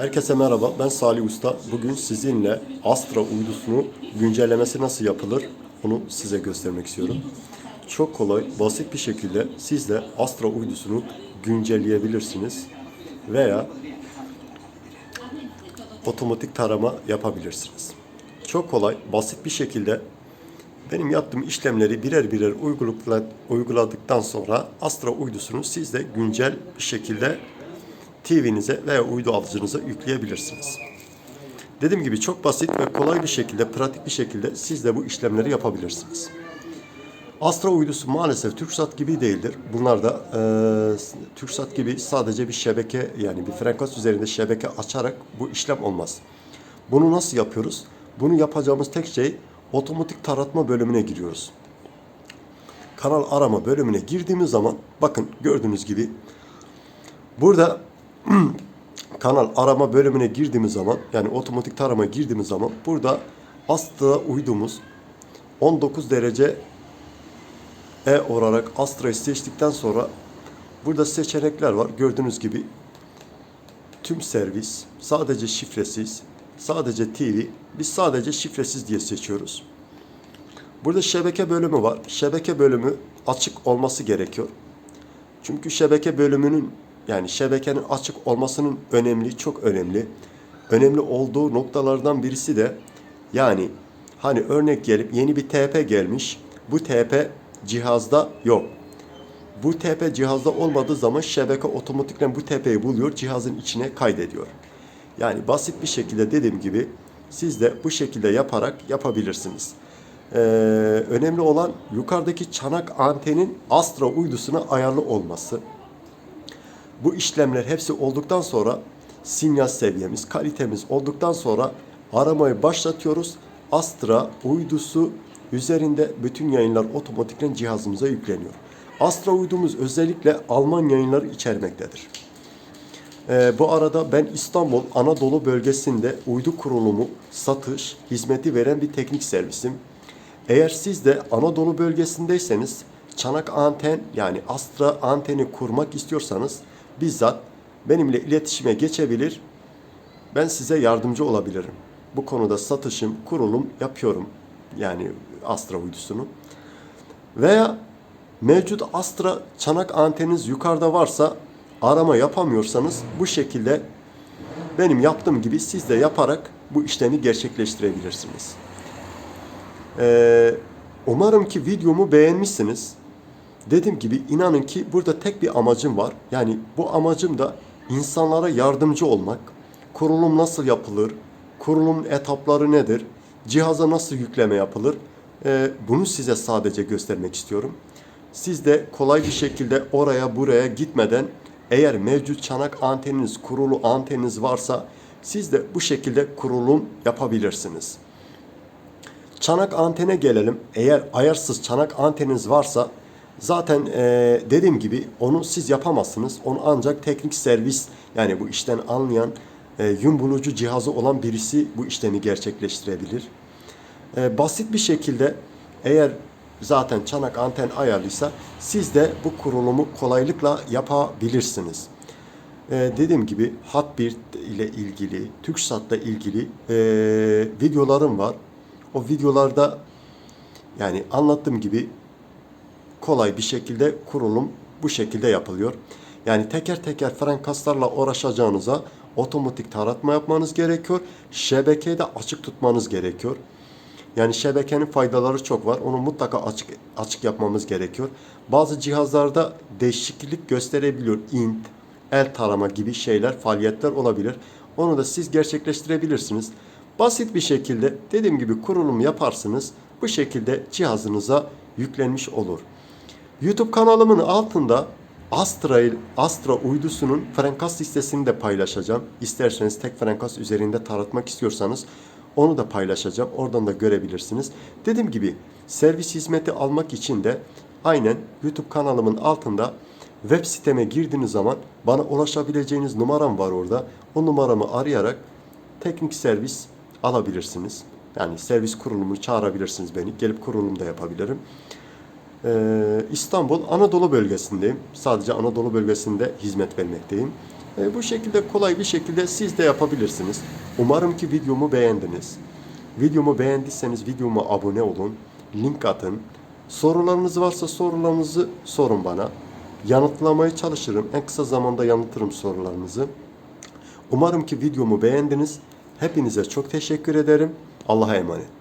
Herkese merhaba, ben Salih Usta. Bugün sizinle Astra uydusunu güncellemesi nasıl yapılır onu size göstermek istiyorum. Çok kolay, basit bir şekilde siz de Astra uydusunu güncelleyebilirsiniz veya otomatik tarama yapabilirsiniz. Çok kolay, basit bir şekilde benim yaptığım işlemleri birer birer uygula- uyguladıktan sonra Astra uydusunu siz de güncel bir şekilde TV'nize veya uydu alıcınıza yükleyebilirsiniz. Dediğim gibi çok basit ve kolay bir şekilde, pratik bir şekilde siz de bu işlemleri yapabilirsiniz. Astra uydusu maalesef TürkSat gibi değildir. Bunlar da e, TürkSat gibi sadece bir şebeke yani bir frekans üzerinde şebeke açarak bu işlem olmaz. Bunu nasıl yapıyoruz? Bunu yapacağımız tek şey otomatik taratma bölümüne giriyoruz. Kanal arama bölümüne girdiğimiz zaman bakın gördüğünüz gibi burada kanal arama bölümüne girdiğimiz zaman yani otomatik tarama girdiğimiz zaman burada Astra uydumuz 19 derece E olarak Astra'yı seçtikten sonra burada seçenekler var. Gördüğünüz gibi tüm servis, sadece şifresiz, sadece TV, biz sadece şifresiz diye seçiyoruz. Burada şebeke bölümü var. Şebeke bölümü açık olması gerekiyor. Çünkü şebeke bölümünün yani şebekenin açık olmasının önemli, çok önemli. Önemli olduğu noktalardan birisi de yani hani örnek gelip yeni bir TP gelmiş. Bu TP cihazda yok. Bu TP cihazda olmadığı zaman şebeke otomatikten bu TP'yi buluyor, cihazın içine kaydediyor. Yani basit bir şekilde dediğim gibi siz de bu şekilde yaparak yapabilirsiniz. Ee, önemli olan yukarıdaki çanak antenin Astra uydusuna ayarlı olması. Bu işlemler hepsi olduktan sonra sinyal seviyemiz, kalitemiz olduktan sonra aramayı başlatıyoruz. Astra uydusu üzerinde bütün yayınlar otomatikten cihazımıza yükleniyor. Astra uydumuz özellikle Alman yayınları içermektedir. Ee, bu arada ben İstanbul Anadolu bölgesinde uydu kurulumu, satış, hizmeti veren bir teknik servisim. Eğer siz de Anadolu bölgesindeyseniz çanak anten yani Astra anteni kurmak istiyorsanız bizzat benimle iletişime geçebilir. Ben size yardımcı olabilirim. Bu konuda satışım, kurulum yapıyorum. Yani Astra uydusunu. Veya mevcut Astra çanak anteniniz yukarıda varsa arama yapamıyorsanız bu şekilde benim yaptığım gibi siz de yaparak bu işlemi gerçekleştirebilirsiniz. Ee, umarım ki videomu beğenmişsiniz. Dediğim gibi inanın ki burada tek bir amacım var. Yani bu amacım da insanlara yardımcı olmak. Kurulum nasıl yapılır? Kurulum etapları nedir? Cihaza nasıl yükleme yapılır? Ee, bunu size sadece göstermek istiyorum. Siz de kolay bir şekilde oraya buraya gitmeden eğer mevcut çanak anteniniz, kurulu anteniniz varsa siz de bu şekilde kurulum yapabilirsiniz. Çanak antene gelelim. Eğer ayarsız çanak anteniniz varsa zaten eee, dediğim gibi onu siz yapamazsınız. Onu ancak teknik servis yani bu işten anlayan eee yün bulucu cihazı olan birisi bu işlemi gerçekleştirebilir. Eee, basit bir şekilde eğer zaten çanak anten ayarlıysa siz de bu kurulumu kolaylıkla yapabilirsiniz. Ee, dediğim gibi Hat1 ile ilgili, TürkSat'la ilgili ee, videolarım var. O videolarda yani anlattığım gibi kolay bir şekilde kurulum bu şekilde yapılıyor. Yani teker teker frenkaslarla uğraşacağınıza otomatik taratma yapmanız gerekiyor. Şebekeyi de açık tutmanız gerekiyor. Yani şebekenin faydaları çok var. Onu mutlaka açık açık yapmamız gerekiyor. Bazı cihazlarda değişiklik gösterebiliyor. int, el tarama gibi şeyler, faaliyetler olabilir. Onu da siz gerçekleştirebilirsiniz. Basit bir şekilde dediğim gibi kurulum yaparsınız. Bu şekilde cihazınıza yüklenmiş olur. YouTube kanalımın altında Astra, Astra uydusunun frekans listesini de paylaşacağım. İsterseniz tek frekans üzerinde taratmak istiyorsanız onu da paylaşacağım. Oradan da görebilirsiniz. Dediğim gibi servis hizmeti almak için de aynen YouTube kanalımın altında web siteme girdiğiniz zaman bana ulaşabileceğiniz numaram var orada. O numaramı arayarak teknik servis alabilirsiniz. Yani servis kurulumunu çağırabilirsiniz beni. Gelip kurulum da yapabilirim. Ee, İstanbul Anadolu bölgesindeyim. Sadece Anadolu bölgesinde hizmet vermekteyim. E, bu şekilde kolay bir şekilde siz de yapabilirsiniz. Umarım ki videomu beğendiniz. Videomu beğendiyseniz videoma abone olun. Link atın. Sorularınız varsa sorularınızı sorun bana. Yanıtlamaya çalışırım. En kısa zamanda yanıtırım sorularınızı. Umarım ki videomu beğendiniz. Hepinize çok teşekkür ederim. Allah'a emanet.